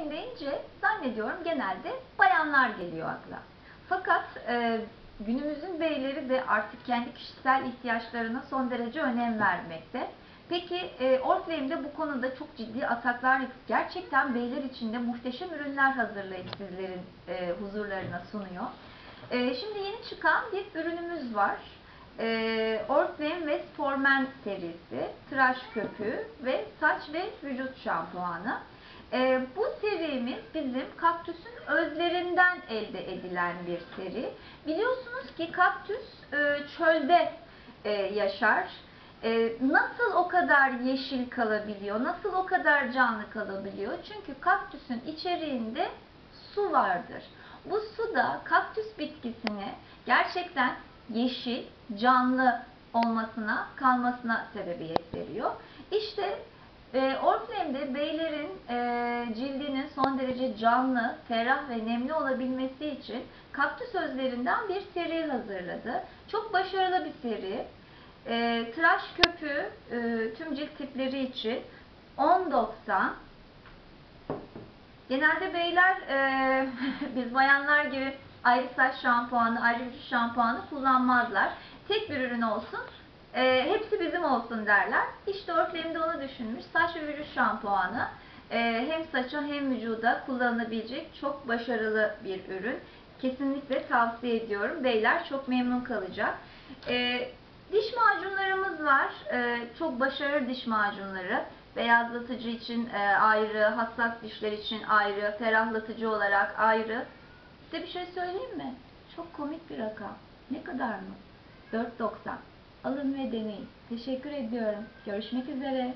Oriflame deyince zannediyorum genelde bayanlar geliyor akla. Fakat e, günümüzün beyleri de artık kendi kişisel ihtiyaçlarına son derece önem vermekte. Peki e, Oriflame'de bu konuda çok ciddi ataklar yapıp gerçekten beyler için de muhteşem ürünler hazırlayıp sizlerin e, huzurlarına sunuyor. E, şimdi yeni çıkan bir ürünümüz var. E, Oriflame West for Men serisi, tıraş köpüğü ve saç ve vücut şampuanı. E, bu serimiz bizim kaktüsün özlerinden elde edilen bir seri. Biliyorsunuz ki kaktüs e, çölde e, yaşar. E, nasıl o kadar yeşil kalabiliyor, nasıl o kadar canlı kalabiliyor? Çünkü kaktüsün içeriğinde su vardır. Bu su da kaktüs bitkisini gerçekten yeşil, canlı olmasına, kalmasına sebebiyet veriyor. İşte e, Oriflame'de beylerin e, cildinin son derece canlı, ferah ve nemli olabilmesi için kaktüs özlerinden bir seri hazırladı. Çok başarılı bir seri. E, tıraş köpüğü e, tüm cilt tipleri için 10.90 Genelde beyler e, biz bayanlar gibi ayrı saç şampuanı, ayrı vücut şampuanı kullanmazlar. Tek bir ürün olsun, e, hepsi bizim olsun derler. İşte Oriflame de onu düşünmüş. Saç ve vücut şampuanı e, hem saça hem vücuda kullanılabilecek çok başarılı bir ürün. Kesinlikle tavsiye ediyorum. Beyler çok memnun kalacak. E, diş macunlarımız var. E, çok başarılı diş macunları. Beyazlatıcı için e, ayrı, hassas dişler için ayrı, ferahlatıcı olarak ayrı. Size bir şey söyleyeyim mi? Çok komik bir rakam. Ne kadar mı? 4.90. Alın ve deneyin. Teşekkür ediyorum. Görüşmek üzere.